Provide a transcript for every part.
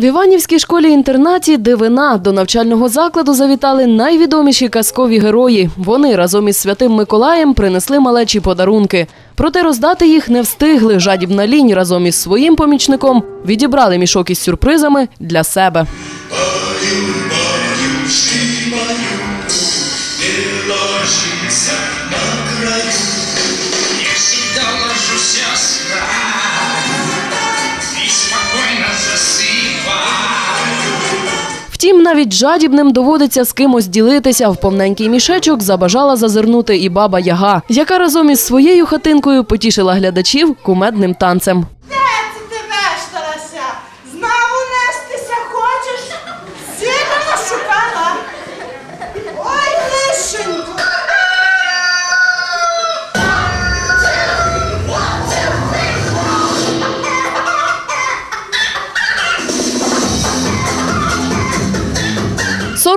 В Іванівській школі-інтернаті дивина до навчального закладу завітали найвідоміші казкові герої. Вони разом із святим Миколаєм принесли малечі подарунки. Проте роздати їх не встигли. Жадібна лінь разом із своїм помічником відібрали мішок із сюрпризами для себе. не Втім, навіть жадібним доводиться з кимось ділитися. В повненький мішечок забажала зазирнути і баба Яга, яка разом із своєю хатинкою потішила глядачів кумедним танцем.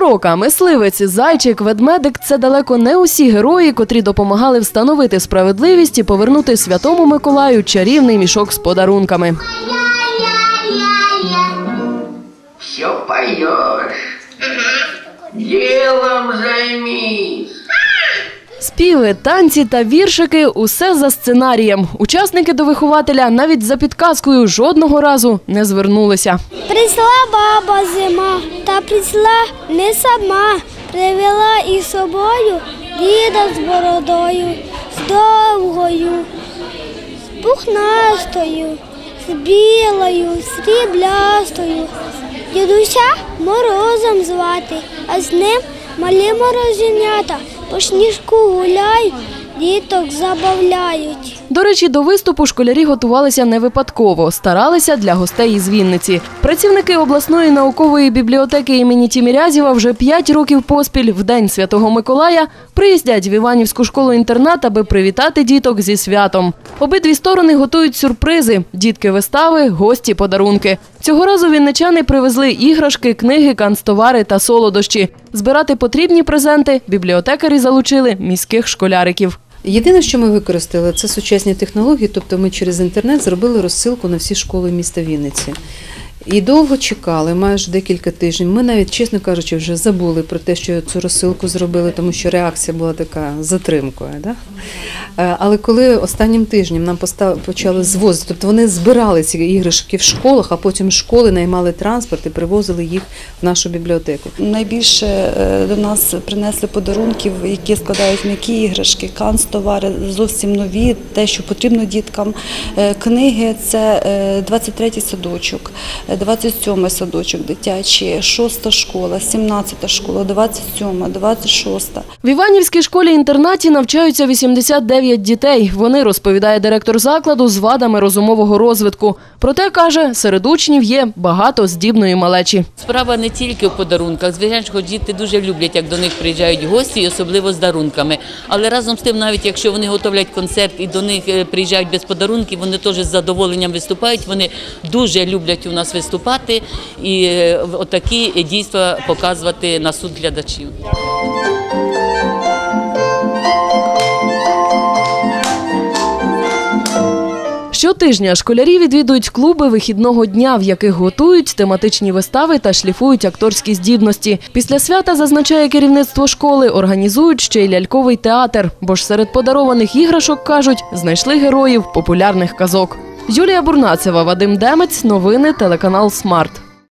Сорока, мисливець, зайчик, ведмедик це далеко не усі герої, котрі допомагали встановити справедливість і повернути святому Миколаю чарівний мішок з подарунками. Все поешь. Делом займись. Співи, танці та віршики усе за сценарієм. Учасники до вихователя навіть за підказкою жодного разу не звернулися. Прийшла баба зима, та прийшла не сама. Привела із собою діда з бородою, з довгою, з пухнастою, з білою, сріблястою. Дідуся морозом звати, а з ним малі морозенята по сніжку гуляють, діток забавляють. До речі, до виступу школярі готувалися не випадково, старалися для гостей із Вінниці. Працівники обласної наукової бібліотеки імені Тімірязєва вже п'ять років поспіль в День Святого Миколая приїздять в Іванівську школу-інтернат, аби привітати діток зі святом. Обидві сторони готують сюрпризи: дітки вистави, гості подарунки. Цього разу вінничани привезли іграшки, книги, канцтовари та солодощі. Збирати потрібні презенти бібліотекарі залучили міських школяриків. Єдине, що ми використали, це сучасні технології, тобто ми через інтернет зробили розсилку на всі школи міста Вінниці. І довго чекали, майже декілька тижнів. Ми навіть, чесно кажучи, вже забули про те, що цю розсилку зробили, тому що реакція була така затримкою. Да? Е, Але коли останнім тижнем нам постав- почали звозити, тобто вони збирали ці іграшки в школах, а потім школи наймали транспорт і привозили їх в нашу бібліотеку. Найбільше е, до нас принесли подарунків, які складають м'які іграшки, канцтовари зовсім нові, те, що потрібно діткам. Е, Книги це 23-й садочок, е, 27-й садочок дитячий, 6 школа, 17 школа, 27, 26. В Іванівській школі-інтернаті навчаються 89 дітей. Вони, розповідає директор закладу, з вадами розумового розвитку. Проте, каже, серед учнів є багато здібної малечі. Справа не тільки в подарунках. Звичайно, діти дуже люблять, як до них приїжджають гості, особливо з дарунками. Але разом з тим, навіть якщо вони готовлять концерт і до них е, приїжджають без подарунків, вони теж з задоволенням виступають. Вони дуже люблять у нас виступати і е, отакі дійства показувати на суд глядачів. Щотижня школярі відвідують клуби вихідного дня, в яких готують тематичні вистави та шліфують акторські здібності. Після свята, зазначає керівництво школи, організують ще й ляльковий театр, бо ж серед подарованих іграшок, кажуть, знайшли героїв популярних казок. Юлія Бурнацева, Вадим Демець, новини, телеканал Смарт.